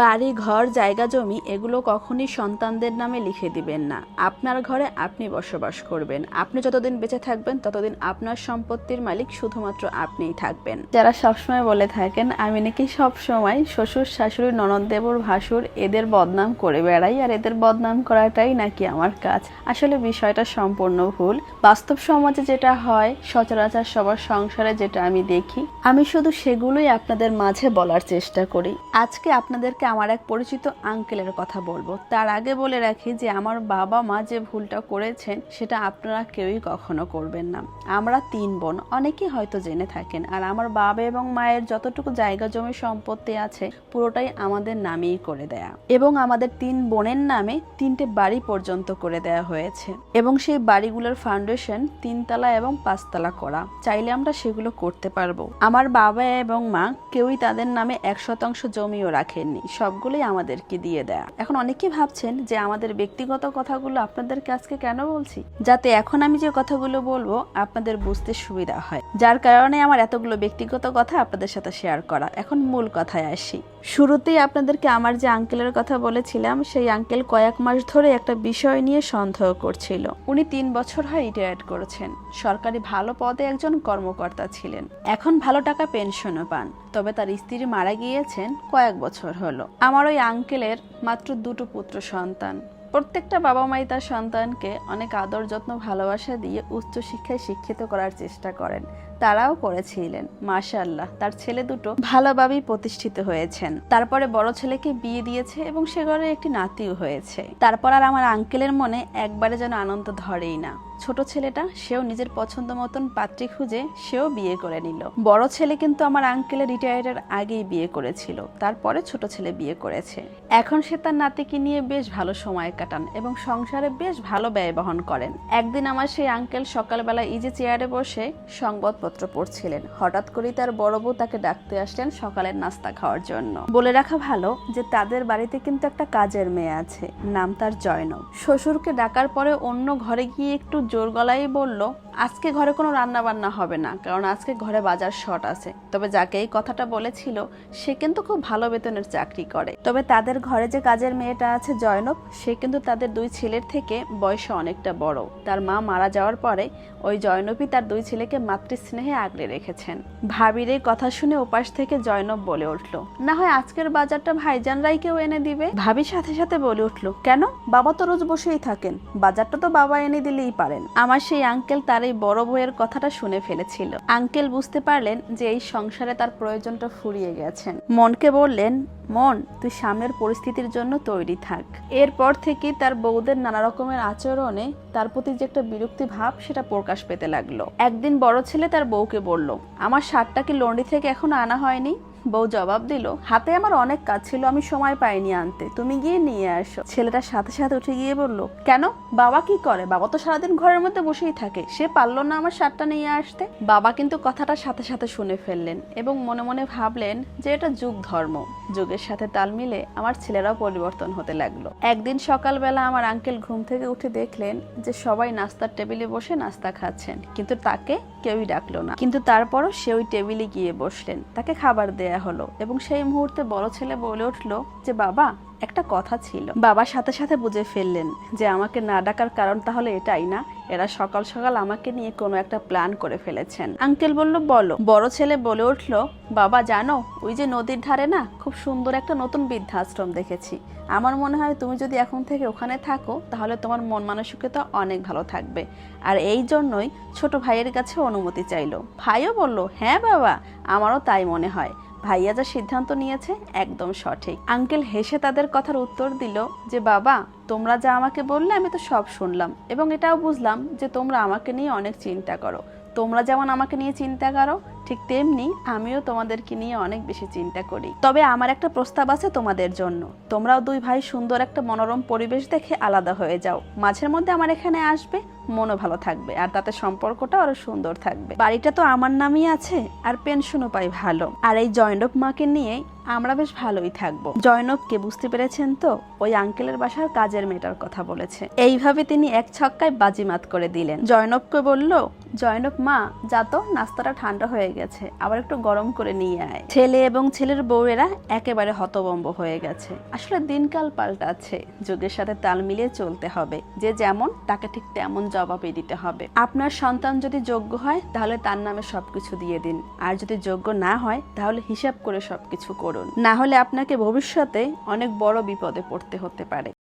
বাড়ি, ঘর, জায়গা, জমি এগুলো কখনই সন্তানদের নামে লিখে দিবেন না। আপনার ঘরে আপনি বসবাস করবেন। আপনি যতদিন বেঁচে থাকবেন, ততদিন আপনার সম্পত্তির মালিক শুধুমাত্র আপনিই থাকবেন। যারা সবসময় বলে থাকেন, আমি নাকি সবসময় শ্বশুর, শাশুড়ি, ননদ, দেবর, ভাসুর এদের বদনাম করে বেড়াই, আর এদের বদনাম করাটাই নাকি আমার কাজ। আসলে বিষয়টা সম্পূর্ণ ভুল। বাস্তব সমাজে যেটা হয়, সচরাচর সবার সংসারে যেটা আমি দেখি, আমি শুধু সেগুলোই আপনাদের মাঝে বলার চেষ্টা করি। আজকে আপনাদেরকে আমার এক পরিচিত আঙ্কেলের কথা বলব। তার আগে বলে রাখি যে আমার বাবা মা যে ভুলটা করেছেন, সেটা আপনারা কেউই কখনো করবেন না। আমরা তিন বোন, অনেকেই হয়তো জেনে থাকেন। আর আমার বাবা এবং মায়ের যতটুকু জায়গা, জমি, সম্পত্তি আছে, পুরোটাই আমাদের নামেই করে দেয়া। এবং আমাদের তিন বোনের নামে তিনটে বাড়ি পর্যন্ত করে দেয়া হয়েছে। এবং সেই বাড়িগুলোর ফাউন্ডেশন তিনতলা এবং পাঁচতলা করা। চাইলে আমরা সেগুলো করতে পারব। আমার বাবা এবং মা কেউই তাদের নামে এক শতাংশ জমিও রাখেননি। সবগুলোই আমাদেরকে দিয়ে দেয়া। এখন অনেকেই ভাবছেন যে আমাদের ব্যক্তিগত কথাগুলো আপনাদেরকে আজকে কেন বলছি? যাতে এখন আমি যে কথাগুলো বলব, আপনাদের বুঝতে সুবিধা হয়। যার কারণে আমার এতগুলো ব্যক্তিগত কথা আপনাদের সাথে শেয়ার করা। এখন মূল কথায় আসি। শুরুতেই আপনাদেরকে আমার যে আঙ্কেলের কথা বলেছিলাম, সেই আঙ্কেল কয়েক মাস ধরে একটা বিষয় নিয়ে সন্দেহ করছিল। উনি তিন বছর হয় রিটায়ার্ড করেছেন। সরকারি ভালো পদে একজন কর্মকর্তা ছিলেন। এখন ভালো টাকা পেনশনও পান। তবে তার স্ত্রী মারা গিয়েছেন কয়েক বছর হলো। আমার ওই আঙ্কেলের মাত্র দুটো পুত্র সন্তান। প্রত্যেকটা বাবা মাই তার সন্তানকে অনেক আদর যত্ন ভালোবাসা দিয়ে উচ্চশিক্ষায় শিক্ষিত করার চেষ্টা করেন। তারাও করেছিলেন মাশাল্লাহ তার ছেলে দুটো ভালোভাবেই প্রতিষ্ঠিত হয়েছেন। তারপরে বড় ছেলেকে বিয়ে দিয়েছে এবং সে ঘরে একটি নাতিও হয়েছে। তারপর আর আমার আঙ্কেলের মনে একবারে যেন আনন্দ ধরেই না। ছোট ছেলেটা, সেও নিজের পছন্দ মতন পাত্রী খুঁজে সেও বিয়ে করে নিল। বড় ছেলে কিন্তু আমার আঙ্কেলের রিটায়ারের আগেই বিয়ে করেছিল। তারপরে ছোট ছেলে বিয়ে করেছে। এখন সে তার নাতিকে নিয়ে বেশ ভালো সময় কাটান এবং সংসারে বেশ ভালো ব্যয় বহন করেন। একদিন আমার সেই আঙ্কেল সকালবেলা ইজি চেয়ারে বসে সংবাদপত্র পড়ছিলেন। হঠাৎ করেই তার বড় বউ তাকে ডাকতে আসলেন সকালের নাস্তা খাওয়ার জন্য। বলে রাখা ভালো যে তাদের বাড়িতে কিন্তু একটা কাজের মেয়ে আছে, নাম তার জয়নব। শ্বশুরকে ডাকার পরে অন্য ঘরে গিয়ে একটু জোর গলায় বলল আজকে ঘরে কোনো রান্না বান্না হবে না, কারণ আজকে ঘরে বাজার শর্ট আছে। তবে যাকে এই কথাটা বলেছিল, সে কিন্তু খুব ভালো বেতনের চাকরি করে। তবে তাদের ঘরে যে কাজের মেয়েটা আছে জয়নব, সে কিন্তু তাদের দুই ছেলের থেকে বয়সে অনেকটা বড়। তার মা মারা যাওয়ার পরে ওই জয়নবই তার দুই ছেলেকে মাতৃস্নেহে আগলে রেখেছেন। ভাবির এই কথা শুনে ওপাশ থেকে জয়নব বলে উঠল, না হয় আজকের বাজারটা ভাইজানরাই কেউ এনে দিবে? ভাবির সাথে সাথে বলে উঠল, কেন? বাবা তো রোজ বসেই থাকেন। বাজারটা তো বাবা এনে দিলেই পারেন। আমার সেই আঙ্কেল তার এই বড় বউয়ের কথাটা শুনে ফেলেছিল। আঙ্কেল বুঝতে পারলেন যে এই সংসারে তার প্রয়োজনটা ফুরিয়ে গেছেন। মনকে বললেন, মন, তুই সামনের পরিস্থিতির জন্য তৈরি থাক। এরপর থেকে তার বউদের নানা রকমের আচরণে তার প্রতি যে একটা বিরক্তি ভাব, সেটা প্রকাশ পেতে লাগল। একদিন বড় ছেলে তার বউকে বলল, আমার শার্টটা কি লন্ডি থেকে এখনও আনা হয়নি? বউ জবাব দিল, হাতে আমার অনেক কাজ ছিল, আমি সময় পাইনি আনতে। তুমি গিয়ে নিয়ে আসো। ছেলেটার সাথে সাথে উঠে গিয়ে বলল, কেন? বাবা কি করে? বাবা তো সারাদিন ঘরের মধ্যে বসেই থাকে। সে পারল না আমার শার্টটা নিয়ে আসতে? বাবা কিন্তু কথাটা সাথে সাথে শুনে ফেললেন এবং মনে মনে ভাবলেন যে এটা যুগ ধর্ম। যুগের সাথে তাল মিলে আমার ছেলেরাও পরিবর্তন হতে লাগল। একদিন সকালবেলা আমার আঙ্কেল ঘুম থেকে উঠে দেখলেন যে সবাই নাস্তার টেবিলে বসে নাস্তা খাচ্ছেন। কিন্তু তাকে কেউই ডাকলো না। কিন্তু তারপরও সে ওই টেবিলে গিয়ে বসলেন। তাকে খাবার দেয়া হলো এবং সেই মুহূর্তে বড় ছেলে বলে উঠল যে বাবা একটা কথা ছিল। বাবা সাথে সাথে বুঝে ফেললেন যে আমাকে না ডাকার কারণ তাহলে এটাই না। এরা সকাল সকাল আমাকে নিয়ে কোনো একটা প্ল্যান করে ফেলেছেন। আঙ্কেল বলল, বলো। বড় ছেলে বলে উঠল, বাবা, জানো, ওই যে নদীর ধারে না খুব সুন্দর একটা নতুন বৃদ্ধাশ্রম দেখেছি। আমার মনে হয় তুমি যদি এখন থেকে ওখানে থাকো, তাহলে তোমার মন মানসিকতা অনেক ভালো থাকবে। আর এই জন্যই ছোট ভাইয়ের কাছে অনুমতি চাইলো। ভাইও বলল হ্যাঁ বাবা, আমারও তাই মনে হয়। ভাইয়া যা সিদ্ধান্ত নিয়েছে, একদম সঠিক। আঙ্কেল হেসে তাদের কথার উত্তর দিল যে, বাবা, তোমরা যা আমাকে বললে আমি তো সব শুনলাম এবং এটাও বুঝলাম যে তোমরা আমাকে নিয়ে অনেক চিন্তা করো। তোমরা যেমন আমাকে নিয়ে চিন্তা করো, ঠিক তেমনি আমিও তোমাদেরকে নিয়ে অনেক বেশি চিন্তা করি। তবে আমার একটা প্রস্তাব আছে তোমাদের জন্য। তোমরাও দুই ভাই সুন্দর একটা মনোরম পরিবেশ দেখে আলাদা হয়ে যাও। মাঝের মধ্যে আমার এখানে আসবে, মনও ভালো থাকবে, আর তাতে সম্পর্কটা আরও সুন্দর থাকবে। বাড়িটা তো আমার নামই আছে, আর পেনশনও পাই ভালো। আর এই জয়নব মাকে নিয়ে আমরা বেশ ভালোই থাকব। জয়নবকে বুঝতে পেরেছেন তো? ওই আঙ্কেলের বাসার কাজের মেয়েটার কথা বলেছে। এইভাবে তিনি এক ছক্কায় বাজিমাত করে দিলেন। জয়নবকে বলল, জয়নব মা, যা তো, নাস্তাটা ঠান্ডা হয়ে গেছে, আবার একটু গরম করে নিয়ে আয়। ছেলে এবং ছেলের বউয়েরা একেবারে হতবম্ব হয়ে গেছে। আসলে দিনকাল পাল্টাচ্ছে, যুগের সাথে তাল মিলিয়ে চলতে হবে, যে যেমন, তাকে ঠিক তেমন জবাবই দিতে হবে। আপনার সন্তান যদি যোগ্য হয়, তাহলে তার নামে সবকিছু দিয়ে দিন। আর যদি যোগ্য না হয়, তাহলে হিসাব করে সবকিছু করুন। না হলে আপনাকে ভবিষ্যতে অনেক বড় বিপদে পড়তে হতে পারে।